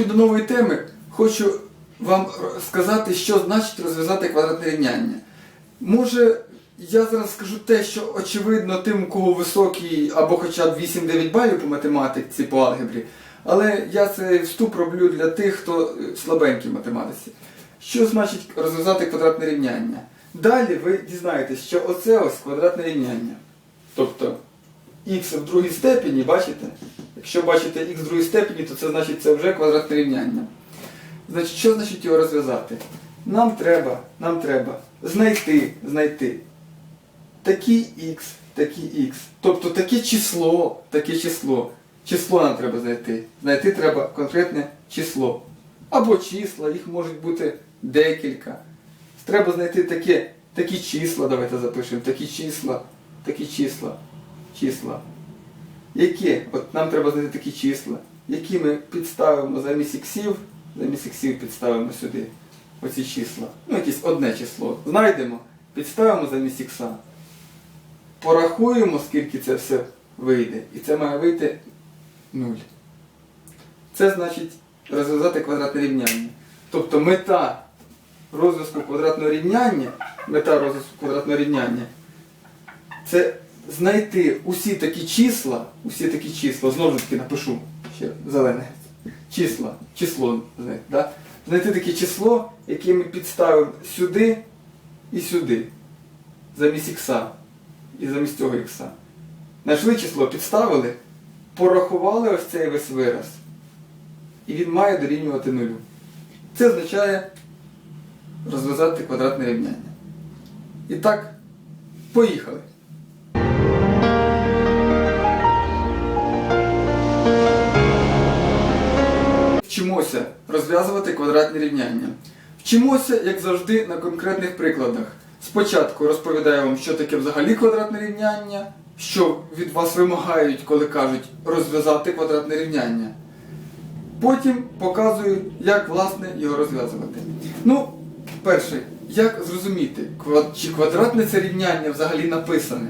підготовки до нової теми хочу вам сказати, що значить розв'язати квадратне рівняння. Може, я зараз скажу те, що очевидно тим, у кого високий або хоча б 8-9 балів по математиці, по алгебрі, але я цей вступ роблю для тих, хто слабенький в математиці. Що значить розв'язати квадратне рівняння? Далі ви дізнаєтесь, що оце ось квадратне рівняння. Тобто х в другій степені, бачите? Якщо бачите х в другій степені, то це значить це вже квадратне рівняння. Значить, що значить його розв'язати? Нам треба, нам треба знайти, знайти такий х, такий х. Тобто таке число, таке число. Число нам треба знайти. Знайти треба конкретне число. Або числа, їх можуть бути декілька. Треба знайти таке, такі числа, давайте запишемо, такі числа, такі числа, числа. Які? От нам треба знайти такі числа, які ми підставимо замість іксів, замість іксів підставимо сюди. Оці числа. Ну, якесь одне число. Знайдемо, підставимо замість ікса. Порахуємо, скільки це все вийде. І це має вийти 0. Це значить розв'язати квадратне рівняння. Тобто мета розв'язку квадратного рівняння, мета розв'язку квадратного рівняння це знайти усі такі числа, усі такі числа, знову ж таки напишу ще зелене. Числа, число, да? знайти таке число, яке ми підставимо сюди і сюди, замість ікса і замість цього ікса. Знайшли число, підставили, порахували ось цей весь вираз. І він має дорівнювати нулю. Це означає розв'язати квадратне рівняння. І так, поїхали. Вчимося розв'язувати квадратні рівняння. Вчимося, як завжди, на конкретних прикладах. Спочатку розповідаю вам, що таке взагалі квадратне рівняння, що від вас вимагають, коли кажуть розв'язати квадратне рівняння. Потім показую, як власне його розв'язувати. Ну, перше, як зрозуміти, чи квадратне це рівняння взагалі написане.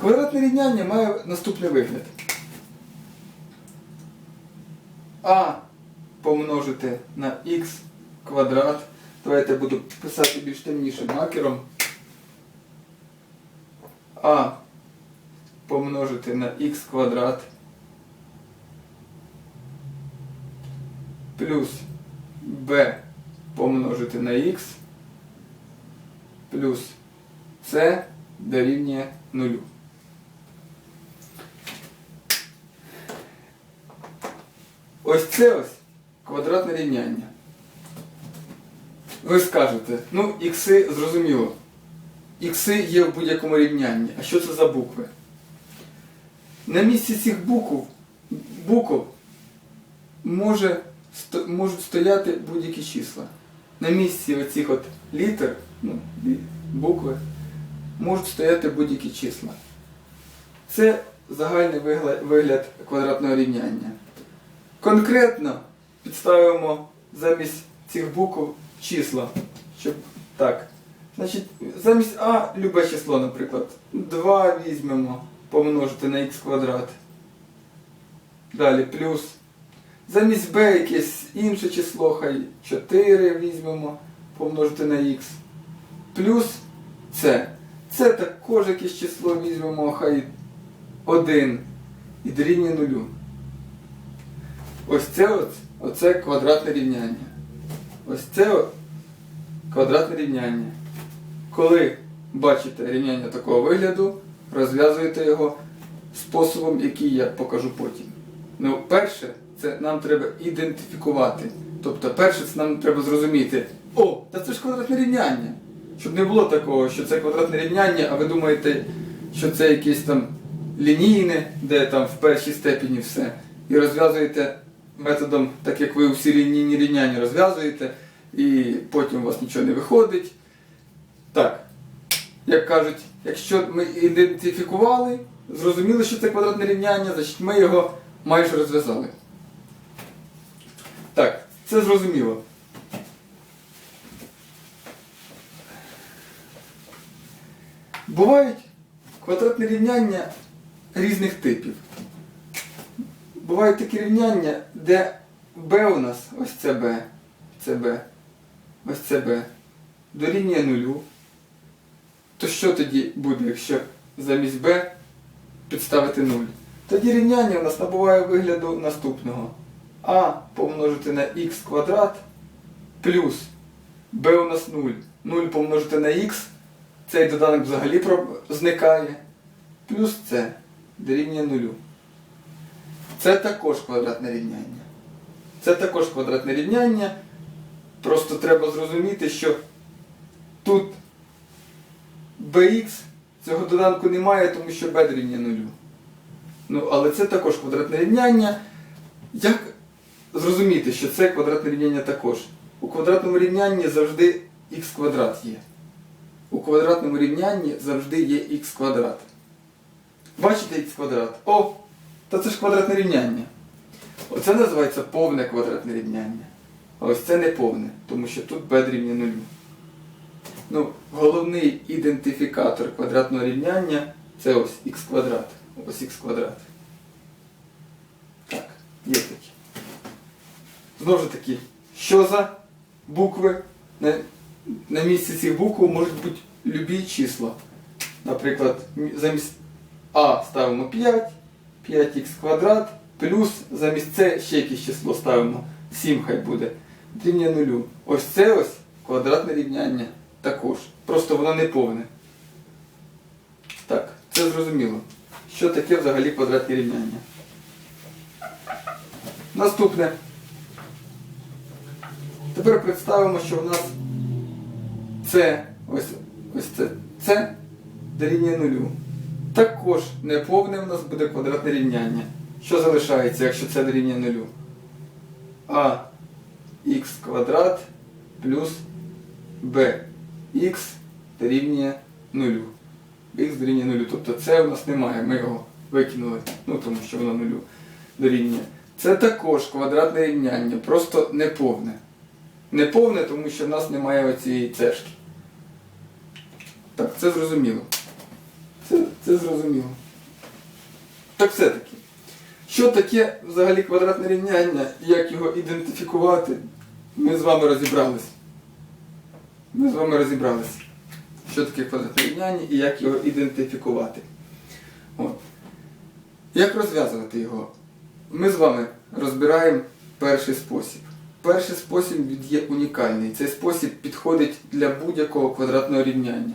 Квадратне рівняння має наступний вигляд. А помножити на х квадрат. Давайте я буду писати більш темнішим маркером. А помножити на х квадрат плюс b помножити на х плюс c дорівнює нулю. Ось це ось квадратне рівняння. Ви скажете, ну, ікси зрозуміло. Ікси є в будь-якому рівнянні. А що це за букви? На місці цих букв, букв може, сто- можуть стояти будь-які числа. На місці оцих от літер, ну, букви, можуть стояти будь-які числа. Це загальний вигляд, квадратного рівняння. Конкретно підставимо замість цих букв числа. Щоб так. Значить, замість А любе число, наприклад. 2 візьмемо, помножити на х квадрат. Далі плюс. Замість b якесь інше число, хай 4 візьмемо, помножити на х. Плюс c. Це також якесь число візьмемо, хай 1 і дорівнює нулю. Ось це от, оце квадратне рівняння. Ось це квадратне рівняння. Коли бачите рівняння такого вигляду, розв'язуєте його способом, який я покажу потім. Ну, перше, це нам треба ідентифікувати. Тобто, перше, це нам треба зрозуміти, о, та це ж квадратне рівняння. Щоб не було такого, що це квадратне рівняння, а ви думаєте, що це якесь там лінійне, де там в першій степені все. І розв'язуєте методом, так як ви всі лінійні рівняння розв'язуєте, і потім у вас нічого не виходить. Так, як кажуть, якщо ми ідентифікували, зрозуміли, що це квадратне рівняння, значить ми його майже розв'язали. Так, це зрозуміло. Бувають квадратні рівняння різних типів. Бувають такі рівняння, де b у нас, ось це b, це b, ось це b, дорівнює нулю, то що тоді буде, якщо замість b підставити 0? Тоді рівняння у нас набуває вигляду наступного. а помножити на х квадрат плюс b у нас 0. 0 помножити на х, цей доданок взагалі зникає. Плюс c дорівнює 0. Це також квадратне рівняння. Це також квадратне рівняння. Просто треба зрозуміти, що тут bx цього доданку немає, тому що b дорівнює 0. Ну, але це також квадратне рівняння. Як зрозуміти, що це квадратне рівняння також? У квадратному рівнянні завжди х квадрат є. У квадратному рівнянні завжди є х квадрат. Бачите х квадрат? О! Та це ж квадратне рівняння. Оце називається повне квадратне рівняння. А ось це не повне, тому що тут b дорівнює нулю. Ну, головний ідентифікатор квадратного рівняння це ось х квадрат. Ось х квадрат. Так, є такі. Знову ж таки, що за букви? На, на місці цих букв можуть бути любі числа. Наприклад, замість А ставимо 5, 5х квадрат, плюс замість С ще якесь число ставимо. 7 хай буде. Рівня нулю. Ось це ось квадратне рівняння також. Просто воно не повне. Так, це зрозуміло. Що таке взагалі квадратне рівняння? Наступне. Тепер представимо, що в нас це, ось, ось це, це дорівнює нулю. Також неповне в нас буде квадратне рівняння. Що залишається, якщо це дорівнює нулю? А х квадрат плюс b х дорівнює нулю. х дорівнює нулю. Тобто це у нас немає, ми його викинули, ну тому що воно нулю дорівнює. Це також квадратне рівняння, просто неповне. Неповне, тому що в нас немає оцієї цешки. Так, це зрозуміло. Це, це зрозуміло. Так все-таки. Що таке взагалі квадратне рівняння і як його ідентифікувати, ми з вами розібрались. Ми з вами розібралися, що таке квадратне рівняння і як його ідентифікувати. От. Як розв'язувати його? Ми з вами розбираємо перший спосіб. Перший спосіб є унікальний. Цей спосіб підходить для будь-якого квадратного рівняння.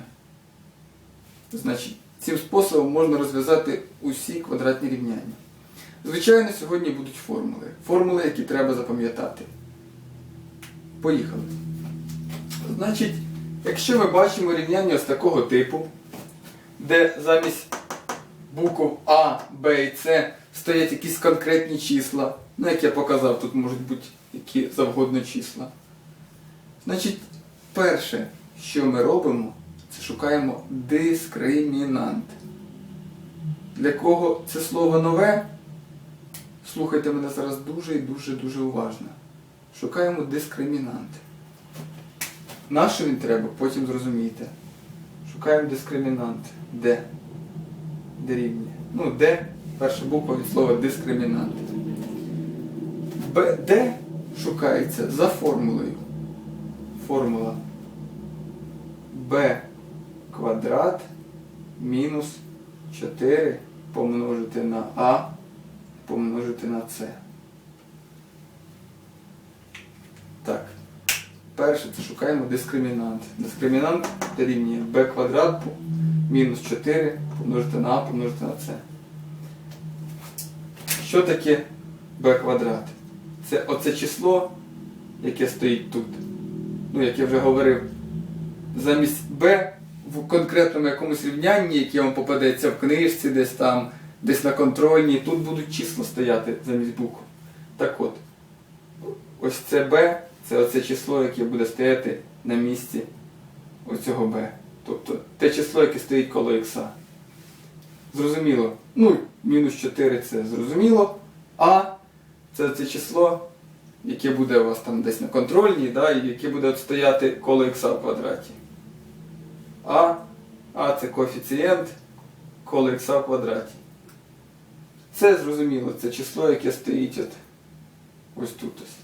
Значить, цим способом можна розв'язати усі квадратні рівняння. Звичайно, сьогодні будуть формули. Формули, які треба запам'ятати. Поїхали. Значить, якщо ми бачимо рівняння з такого типу, де замість букв А, Б і С стоять якісь конкретні числа, ну як я показав, тут можуть бути які завгодно числа. Значить, перше, що ми робимо, це шукаємо дискримінант. Для кого це слово нове? Слухайте мене зараз дуже і дуже дуже уважно. Шукаємо дискримінант. Нащо він треба, потім зрозумієте. Шукаємо дискримінант. Де? Дорівнює. Ну, де перша буква від слова дискримінант. Б, де шукається за формулою. Формула b квадрат мінус 4 помножити на а помножити на c. Так. Перше це шукаємо дискримінант. Дискримінант дорівнює b квадрат мінус 4 помножити на а помножити на c. Що таке b квадрат? Це оце число, яке стоїть тут. Ну, як я вже говорив, замість b в конкретному якомусь рівнянні, яке вам попадеться в книжці, десь там, десь на контрольній, тут будуть числа стояти замість букв. Так от, ось це b, це оце число, яке буде стояти на місці оцього b. Тобто те число, яке стоїть коло х. Зрозуміло. Ну, мінус 4 це зрозуміло. А це це число, яке буде у вас там десь на контрольній, да, і яке буде стояти коло х в квадраті. А, а це коефіцієнт коло х в квадраті. Це зрозуміло, це число, яке стоїть от Ось тут ось.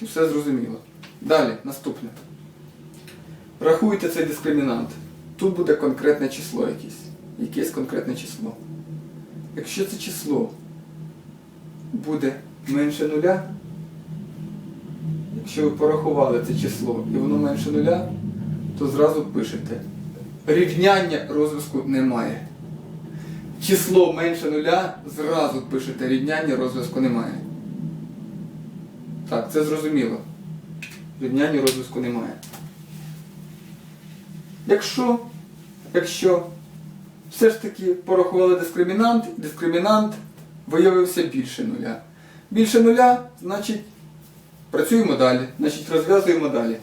Ну, Все зрозуміло. Далі, наступне. Рахуйте цей дискримінант. Тут буде конкретне число якесь. Якесь конкретне число. Якщо це число буде менше нуля, якщо ви порахували це число і воно менше нуля, то зразу пишете. Рівняння розв'язку немає. Число менше нуля, зразу пишете рівняння розв'язку немає. Так, це зрозуміло. Рівняння розв'язку немає. Якщо, якщо все ж таки порахували дискримінант, дискримінант виявився більше нуля. Більше нуля, значить, працюємо далі, значить розв'язуємо далі.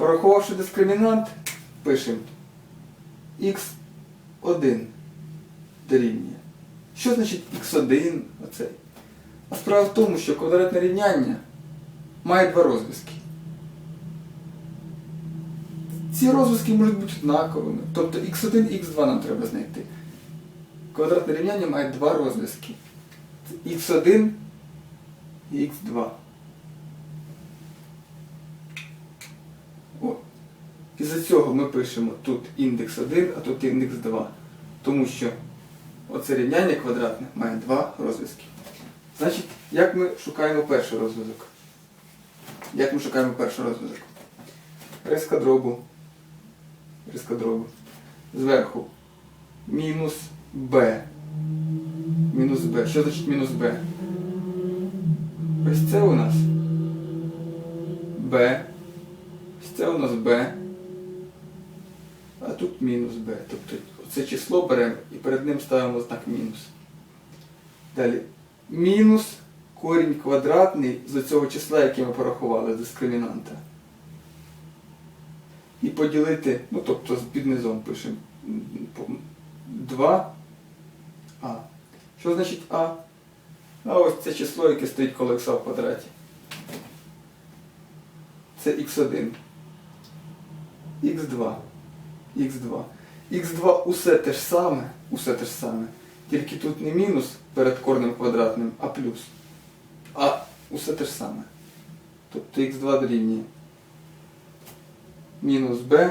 Порахувавши дискримінант, пишемо x1 дорівнює. Що значить x1 оцей? А справа в тому, що квадратне рівняння має два розв'язки. Ці розв'язки можуть бути однаковими. Тобто x1 і x2 нам треба знайти. Квадратне рівняння має два розв'язки. Це x1 і x2. Із-за цього ми пишемо тут індекс 1, а тут індекс 2. Тому що оце рівняння квадратне має два розв'язки. Значить, як ми шукаємо перший розв'язок? Як ми шукаємо перший розв'язок? Риска дробу. Риска дробу. Зверху. Мінус b. Мінус b. Що значить мінус b? Ось це у нас b. Ось це у нас b. Тут мінус b. Тобто це число беремо і перед ним ставимо знак мінус. Далі. Мінус корінь квадратний з цього числа, яке ми порахували, з дискримінанта. І поділити, ну тобто під низом пишемо 2а. Що значить А? А ось це число, яке стоїть коло х в квадраті. Це х1. х2. Х2. х2 усе те ж саме, усе те ж саме. Тільки тут не мінус перед корнем квадратним, а плюс. А усе те ж саме. Тобто х2 дорівнює мінус b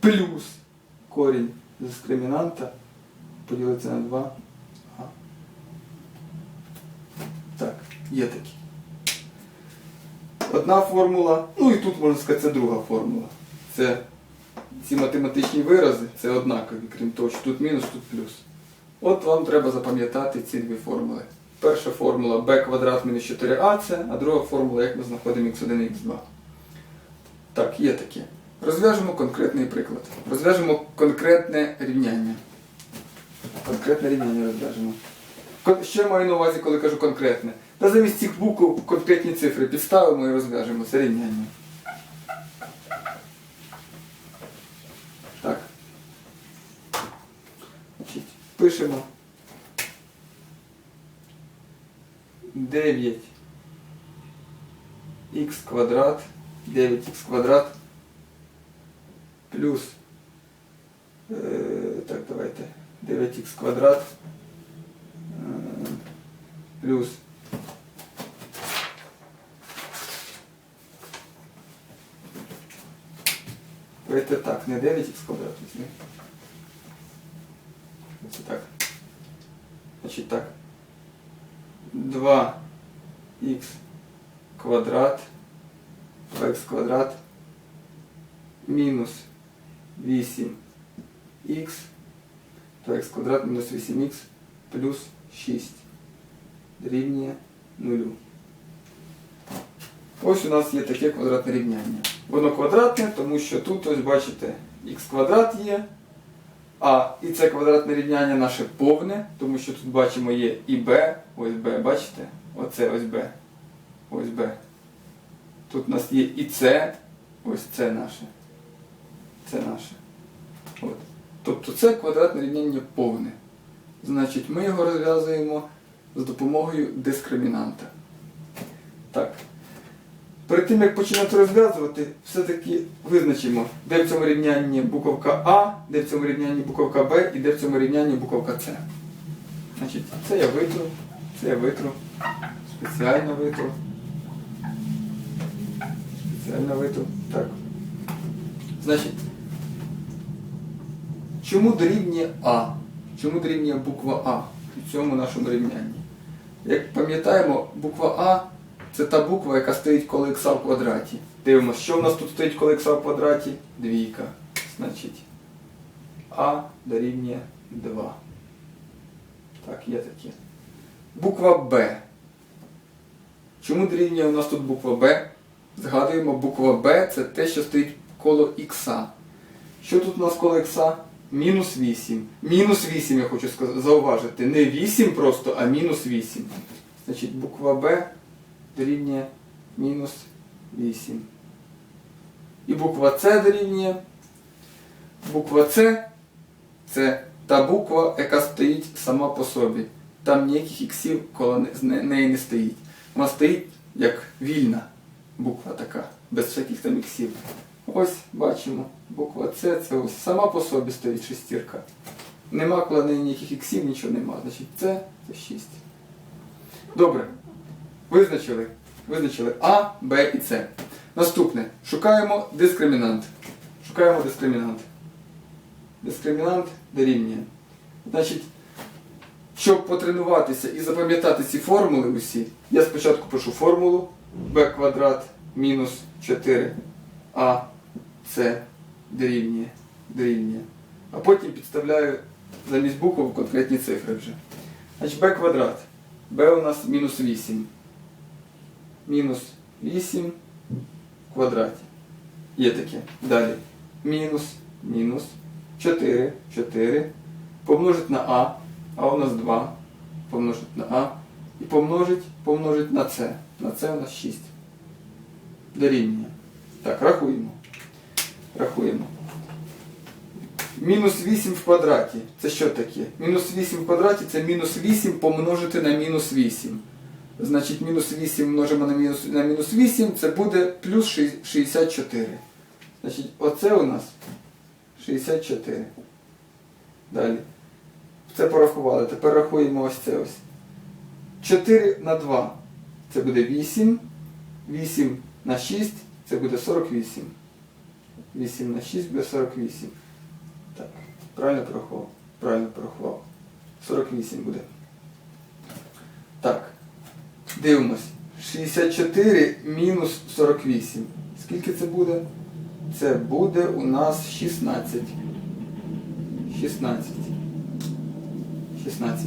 плюс корінь з дискримінанта поділиться на 2. А. Так, є такі. Одна формула, ну і тут можна сказати, це друга формула. Це ці математичні вирази, це однакові, крім того, що тут мінус, тут плюс. От вам треба запам'ятати ці дві формули. Перша формула b квадрат мінус 4ac, а друга формула, як ми знаходимо x1 і x2. Так, є таке. Розв'яжемо конкретний приклад. Розв'яжемо конкретне рівняння. Конкретне рівняння розв'яжемо. Я маю на увазі, коли кажу конкретне? Та замість цих букв конкретні цифри підставимо і розв'яжемо це рівняння. Так. Значить, пишемо 9 х квадрат, 9х квадрат плюс, е, так, давайте, 9х квадрат е, так, не 9х квадрат. Це так. Значить так. 2х квадрат, 2х квадрат мінус 8х, 2х квадрат мінус 8х плюс 6 дорівнює 0. Ось у нас є таке квадратне рівняння. Воно квадратне, тому що тут, ось бачите, х квадрат є, а і це квадратне рівняння наше повне, тому що тут бачимо є і b, ось b, бачите? Оце ось b. Ось b. Тут у нас є і c, ось це наше. Це наше. От. Тобто це квадратне рівняння повне. Значить, ми його розв'язуємо з допомогою дискримінанта. Так. Перед тим, як починати розв'язувати, все-таки визначимо, де в цьому рівнянні буковка А, де в цьому рівнянні буковка Б і де в цьому рівнянні буковка С. Значить, це я витру, це я витру. Спеціально витов. Спеціально витов. Так. Значить, чому дорівнює А? Чому дорівнює буква А у цьому нашому рівнянні? Як пам'ятаємо, буква А це та буква, яка стоїть коло х в квадраті. Дивимося, що в нас тут стоїть коло х в квадраті? Двійка. Значить, А дорівнює 2. Так, є таке. Буква Б. Чому дорівнює у нас тут буква Б? Згадуємо, буква Б це те, що стоїть коло х. Що тут у нас коло х? Мінус 8. Мінус 8, я хочу зауважити. Не 8 просто, а мінус 8. Значить, буква Б дорівнює мінус 8. І буква С дорівнює. Буква С це та буква, яка стоїть сама по собі. Там ніяких іксів коло неї не стоїть. Вона стоїть як вільна буква така, без всяких там іксів. Ось бачимо, буква С це ось сама по собі стоїть шестірка. Нема коло неї ніяких іксів, нічого нема. Значить С це 6. Добре. Визначили. Визначили А, Б і С. Наступне. Шукаємо дискримінант. Шукаємо дискримінант. Дискримінант дорівнює. Значить, щоб потренуватися і запам'ятати ці формули усі, я спочатку пишу формулу b квадрат мінус 4а це дорівнює, дорівнює. А потім підставляю замість букв конкретні цифри вже. Значить b квадрат. b у нас мінус 8. Мінус 8 в квадраті. Є таке. Далі. Мінус, мінус 4, 4. Помножить на а. А у нас 2. Помножить на а. І помножить, помножить на С. На С у нас 6. Дорівнює. Так, рахуємо. Рахуємо. Мінус 8 в квадраті. Це що таке? Мінус 8 в квадраті це мінус 8 помножити на мінус 8. Значить, мінус 8 множимо на мінус, на мінус 8, це буде плюс ши- 64. Значить, оце у нас 64. Далі. Це порахували. Тепер рахуємо ось це ось. 4 на 2 це буде 8. 8 на 6 це буде 48. 8 на 6 буде 48. Так, правильно порахував? Правильно порахував. 48 буде. Так. Дивимось. 64 мінус 48. Скільки це буде? Це буде у нас 16. 16. 16.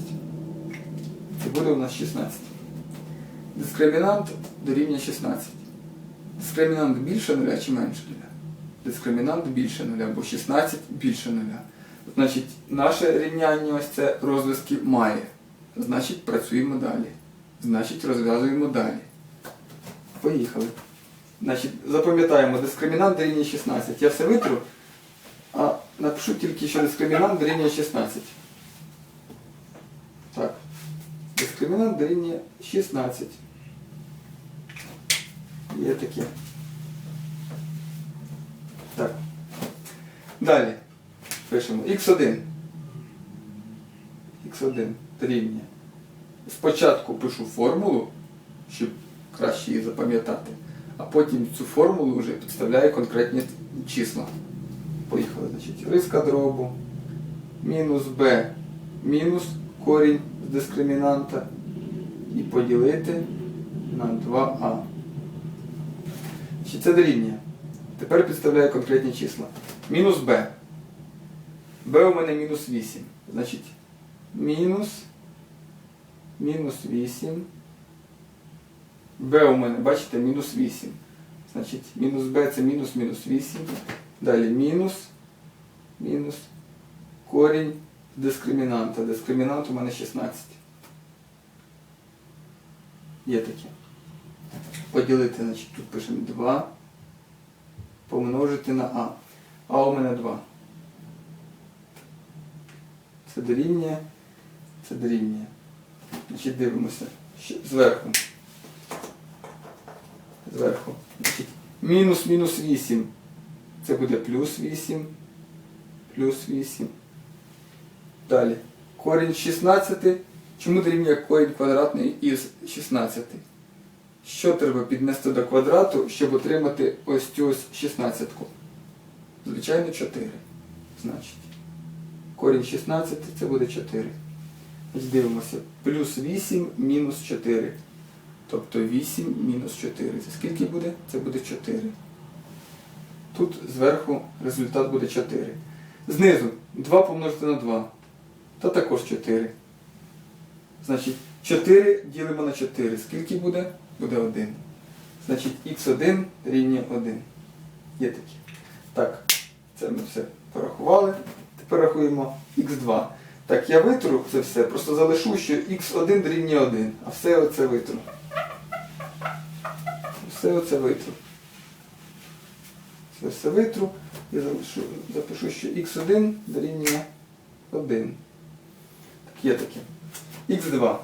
Це буде у нас 16. Дискримінант дорівнює 16. Дискримінант більше нуля чи менше нуля? Дискримінант більше нуля, бо 16 більше нуля. Значить, наше рівняння ось це розв'язки має. Значить, працюємо далі. Значить, розв'язуємо далі. Поїхали. Значить, запам'ятаємо, дискримінант дорівнює 16. Я все витру, а напишу тільки, що дискримінант дорівнює 16. Так. Дискримінант дорівнює 16. Є таке. Так. Далі. Пишемо x1. x1 дорівнює. Спочатку пишу формулу, щоб краще її запам'ятати, а потім цю формулу вже підставляю конкретні числа. Поїхали, значить, риска дробу, мінус b, мінус корінь з дискримінанта і поділити на 2а. Значить, Це дорівнює. Тепер підставляю конкретні числа. Мінус b. b у мене мінус 8. Значить, мінус, мінус 8. b у мене, бачите, мінус 8. Значить, мінус b це мінус мінус 8. Далі мінус, мінус, корінь дискримінанта. Дискримінант у мене 16. Є таке. Поділити, значить, тут пишемо 2. Помножити на А. А у мене 2. Це дорівнює. Це дорівнює. Значить, дивимося. Зверху. Зверху. Значить, мінус мінус 8. Це буде плюс 8. Плюс 8. Далі. Корінь 16 Чому дорівнює корінь квадратний із 16? Що треба піднести до квадрату, щоб отримати ось цю ось 16? Звичайно, 4. Значить, корінь 16 це буде 4. Значить, дивимося. Плюс 8 мінус 4. Тобто 8 мінус 4. Це скільки буде? Це буде 4. Тут зверху результат буде 4. Знизу 2 помножити на 2. Та також 4. Значить, 4 ділимо на 4. Скільки буде? Буде 1. Значить, х1 рівня 1. Є такі. Так, це ми все порахували. Тепер рахуємо х2. Так, я витру це все, просто залишу, що х1 дорівнює 1, а все оце витру. Все оце витру. Це все витру. Я залишу, запишу, що х1 дорівнює 1. Так, є таке. х2.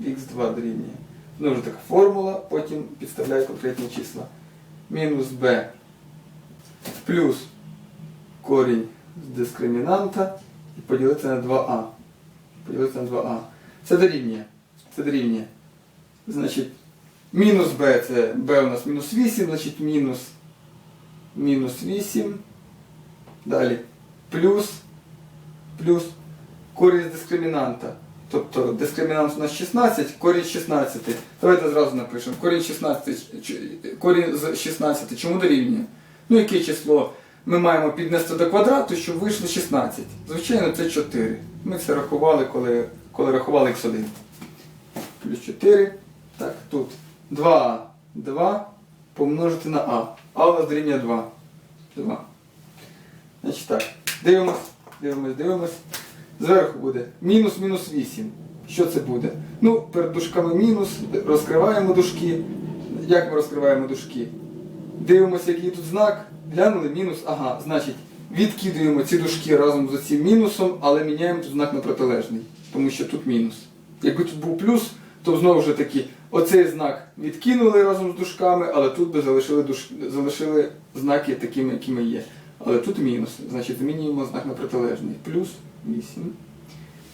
х2 дорівнює. Знову ж така формула, потім підставляю конкретні числа. Мінус b плюс корінь дискримінанта і поділити на 2а. Поділити на 2а. Це дорівнює. Це дорівнює. Значить, мінус b це b у нас мінус 8, значить мінус, мінус 8. Далі. Плюс, плюс корінь дискримінанта. Тобто дискримінант у нас 16, корінь 16. Давайте зразу напишемо. Корінь, 16, корінь з 16. Чому дорівнює? Ну, яке число ми маємо піднести до квадрату, щоб вийшло 16. Звичайно, це 4. Ми це рахували, коли, коли рахували x1. Плюс 4. Так, тут 2а. 2 помножити на а. А у нас дорівнює 2. 2. Значить так. Дивимось, дивимось, дивимось. Зверху буде мінус мінус 8. Що це буде? Ну, перед дужками мінус, розкриваємо дужки. Як ми розкриваємо дужки? Дивимося, який тут знак. Глянули мінус, ага, значить, відкидуємо ці дужки разом з цим мінусом, але міняємо тут знак на протилежний, тому що тут мінус. Якби тут був плюс, то знову ж таки оцей знак відкинули разом з дужками, але тут би залишили, душ... залишили знаки такими, якими є. Але тут мінус, значить змінюємо знак на протилежний. Плюс 8.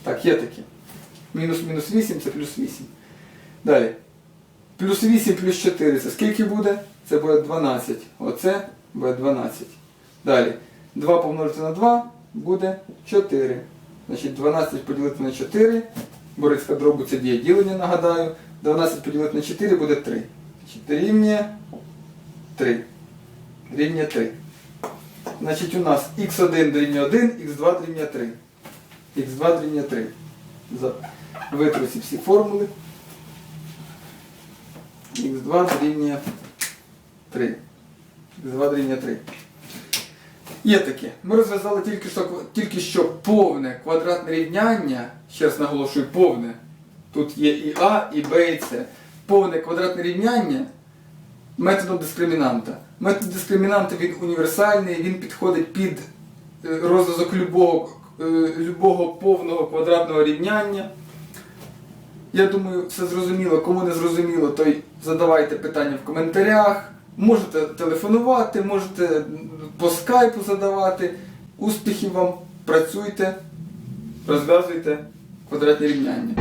Так, є таке. Мінус мінус 8 це плюс 8. Далі. Плюс 8 плюс 4 це скільки буде? Це буде 12. Оце буде 12. Далі. 2 помножити на 2 буде 4. Значить 12 поділити на 4. Борицька дробу це діє ділення, нагадаю. 12 поділити на 4 буде 3. Значить, рівня 3. Рівня 3. Значить, у нас х1 дорівнює 1, х2 дорівнює 3. х2 дорівнює 3. За- Витру ці всі формули. х2 дорівнює 3. Х2 дорівнює 3. Є таке. Ми розв'язали тільки що, тільки що повне квадратне рівняння. Ще раз наголошую, повне. Тут є і А, і Б, і С. Повне квадратне рівняння методом дискримінанта. Метод дискримінанта він універсальний, він підходить під е, розв'язок любого, е, любого повного квадратного рівняння. Я думаю, все зрозуміло. Кому не зрозуміло, той задавайте питання в коментарях. Можете телефонувати, можете по скайпу задавати. Успіхів вам, працюйте, розв'язуйте квадратні рівняння.